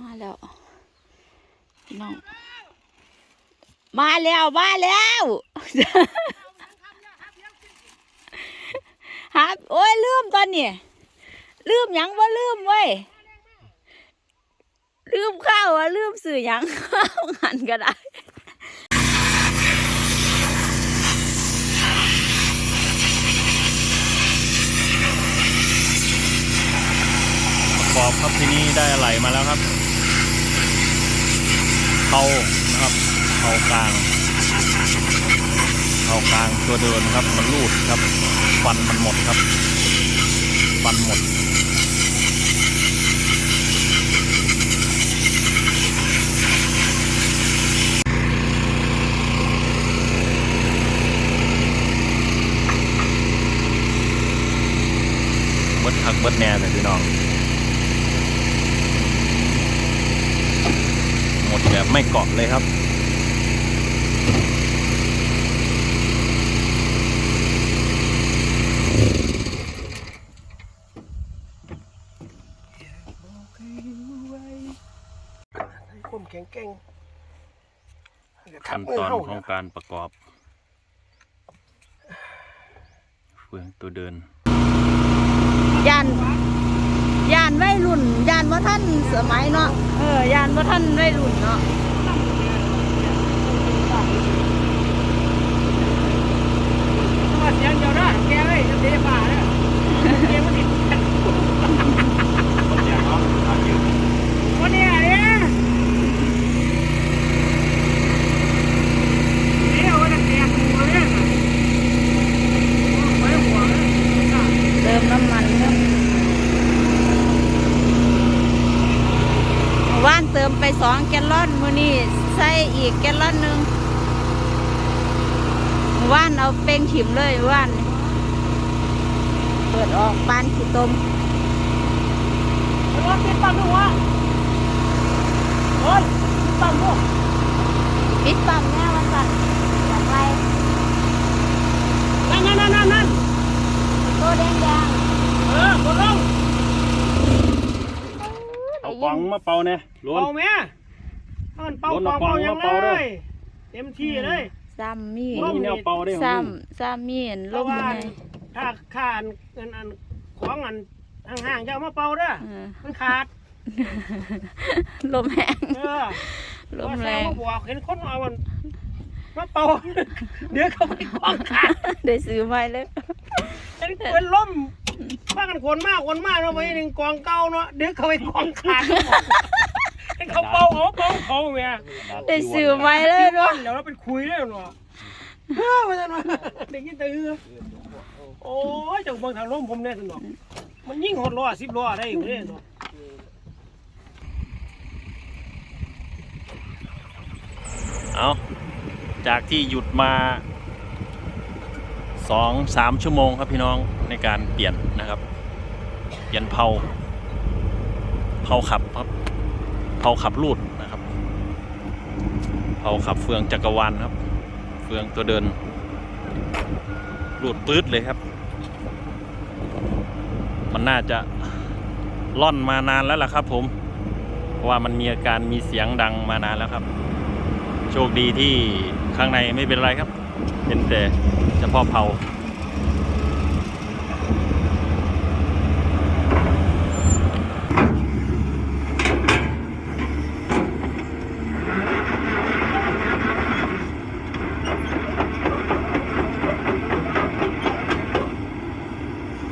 มาแล้วพี่น้อง มาแล้ว มาแล้วฮะโอ้ยลืมตอนนี้ลืมยังว่าลืมเว้ยลืมข้าวอะลืมสื่อยังข้าวหันก็ได้ประกอบครับที่นี้ได้อะไหลมาแล้วครับ เผานะครับเผากลางเผากลางตัวเดินครับมันรูดครับฟันมันหมดครับฟันหมดเบิดทักเบิดแน่เลยพี่น้อง หมดแบบ ไม่เกาะเลยครับคนแข็งแกร่งขั้นตอนของการประกอบ เฟืองตัวเดินยาน ยานวัยรุ่นยานว่าท่านสมัยเนาะเออยานว่าท่านวัยรุ่นเนาะมาเสียงเดียวนะแกเลยจะเทป่าเนี่ยแกมันติดกันวันนี้เนี่ยเดี๋ยวจะแตกหัวเนี่ยไปหัวเลย เติมน้ำมันเนาะเมื่อว่านเติมไปสองแกลลอนมื้อนี้ใส่อีกแกลลอนหนึ่งเมื่อว่านเอาเป้งถิ่มเลยเมื่อว่านนี่เปิดออกปานขี้ตมรถติดปั๊มด้วยวะโอ้ยติดปั๊มด้วยปิดปั๊มแน่วันสันอยากไป นั่นนั่นนั่นนั่น ตัวแดงแดง เออกดลง เอากวางมาเป่าเนี่ยล้วนเป่าแม่เอามันเป่าล้นเป่าเอาเป่ายังเป่าเด้เลอยเต็มที่เลยซ้ำมีดลมนี่แนวเป่าได้ของซ้ลุงำซ้ำมีดเพลราะมว่ายังไงถ้าขาอันอันอันของอันห่างๆจะเอามาเป่าเด้อเออมันขาดลมแห้งเออลมแรงว่าแซวมาบอกเห็นคนเอามันมาเป่าเดี๋ยวเขาไปกองขาดได้ซื้อไว้เลยเห็นเป็นล่ม ว่ากันคนมากคนมากเราะไปหนึ่งกองเก่าเนาะเดี๋ยวเขาไปกองขาดให้เขาเป่าเขาเป่าเขาเมียได้ซื้อไว้เลยร้อเนาะนเดี๋ยวเราเป็นคุยได้เนาะเฮ้ยมาจันวะเด็กยิ่งตื่นโอ้ยเจากเบางทางลมผมเนี่ยสนอกมันยิ่งหดล้อสิบล้อได้อยู่เนี่ยเนาะเอาจากที่หยุดมา สองสามชั่วโมงครับพี่น้องในการเปลี่ยนนะครับ เปลี่ยนเผาเผาขับครับเผาขับรูดนะครับเผาขับเฟืองจักรวาลครับ เฟืองตัวเดินรูดปื๊ดเลยครับ มันน่าจะล่อนมานานแล้วล่ะครับ ผมเพราะว่ามันมีอาการมีเสียงดังมานานแล้วครับ โชคดีที่ข้างในไม่เป็นไรครับ เป็นแต่เฉพาะเผา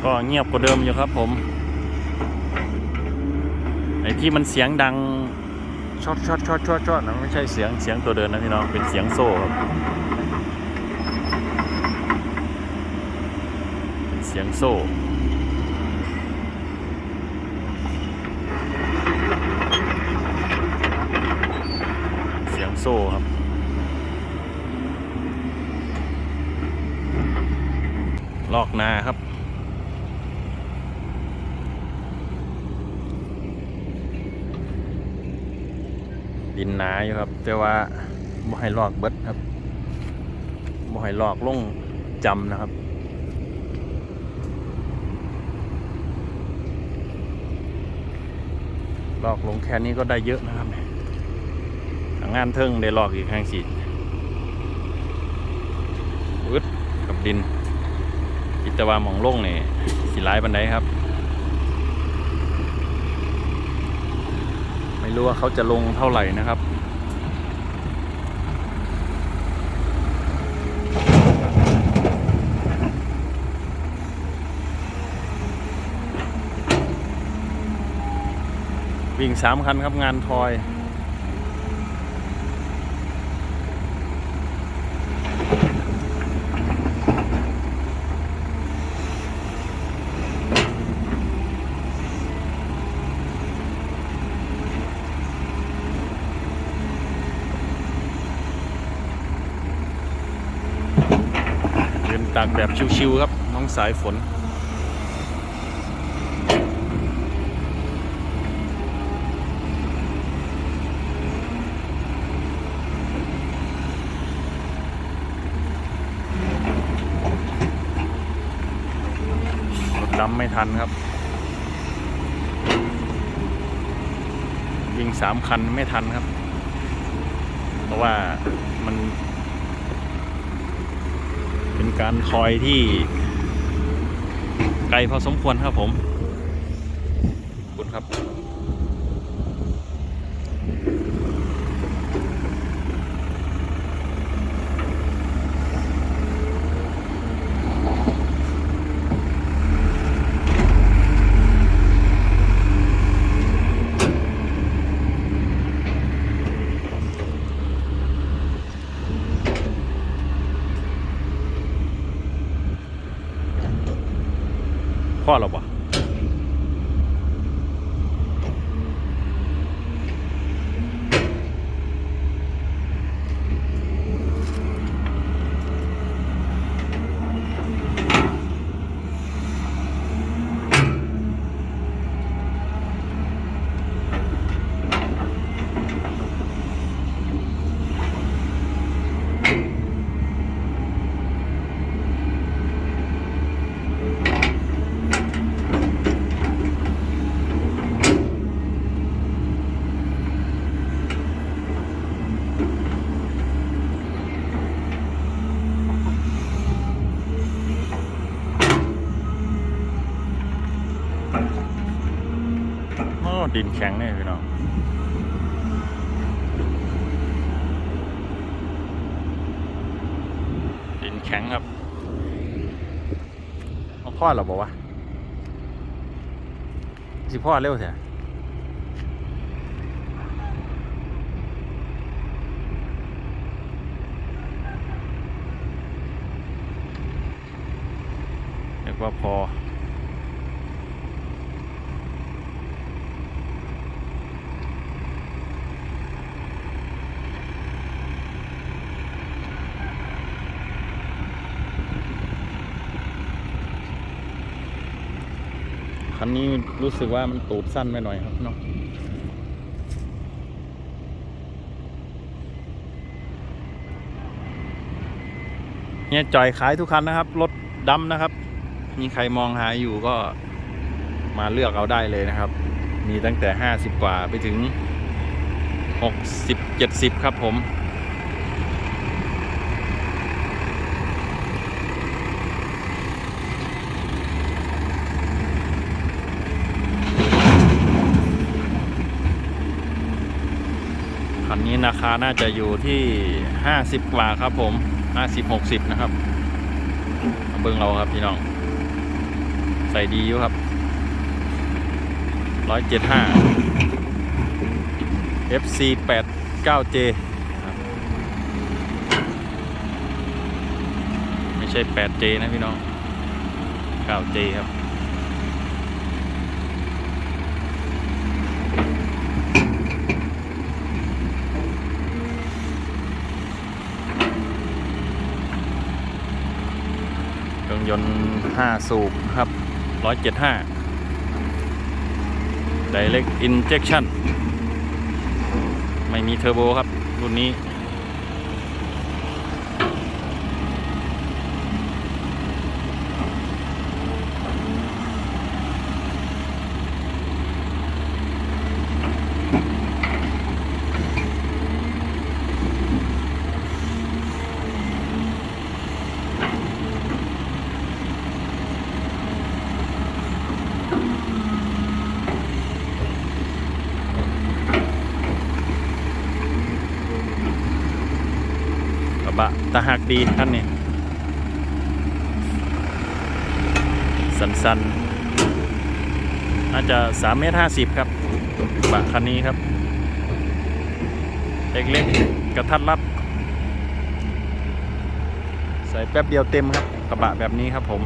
ก็เงียบกว่าเดิมอยู่ครับผมไอ้ที่มันเสียงดังช็อตช็อตช็อตช็อตช็อตนะไม่ใช่เสียงเสียงตัวเดินนะพี่น้องเป็นเสียงโซ่ครับเป็นเสียงโซ่ เสียงโซ่ครับลอกนาครับ ดินหนาอยู่ครับ แต่ว่าบ่ให้ลอกเบิดครับบ่ให้ลอกลงจำนะครับ ลอกลงแค่นี้ก็ได้เยอะนะครับเนี่ยงานเทิงได้ลอกอีกแห่งสีอึดกับดินอิตาวามองลงนี่สีร้ายบันไดครับ ไม่รู้ว่าเขาจะลงเท่าไหร่นะครับ วิ่งสามคันครับงานทอย เดินตากแบบชิวๆครับ น้องสายฝน รถดำไม่ทันครับ ยิงสามคันไม่ทันครับ เพราะว่ามัน เป็นการคอยที่ ไกลพอสมควรครับผม ขอบคุณครับ พ่ ดินแข็งเนี่ยพี่น้องดินแข็งครับเอาพ่อเราบอกว่าสิพ่อเร็วเถอะเรียกว่าพอ คันนี้รู้สึกว่ามันตูดสั้นไปหน่อยครับเนาะเนี่ยจ่อยขายทุกคันนะครับ รถดำนะครับ มีใครมองหาอยู่ก็มาเลือกเอาได้เลยนะครับ มีตั้งแต่ 50 กว่าไปถึง 60 70 ครับผม ราคาน่าจะอยู่ที่ 50 กว่าครับผม 50 60 นะครับเบิ่งเราครับพี่น้อง ใส่ดีอยู่ครับ 175 FC 89J ไม่ใช่ 8J นะพี่น้อง 9J ครับ เครื่อง ยนต์ 5 สูบครับ 175 Direct Injection ไม่มีเทอร์โบครับ รุ่นนี้ ตาหักดีท่านนี่สันสันๆน่าจะ3เมตร50ครับครับะคันนี้ครับเล็กๆกระทัดรัด ใส่แป๊บเดียวเต็มครับ กระบะแบบนี้ครับผม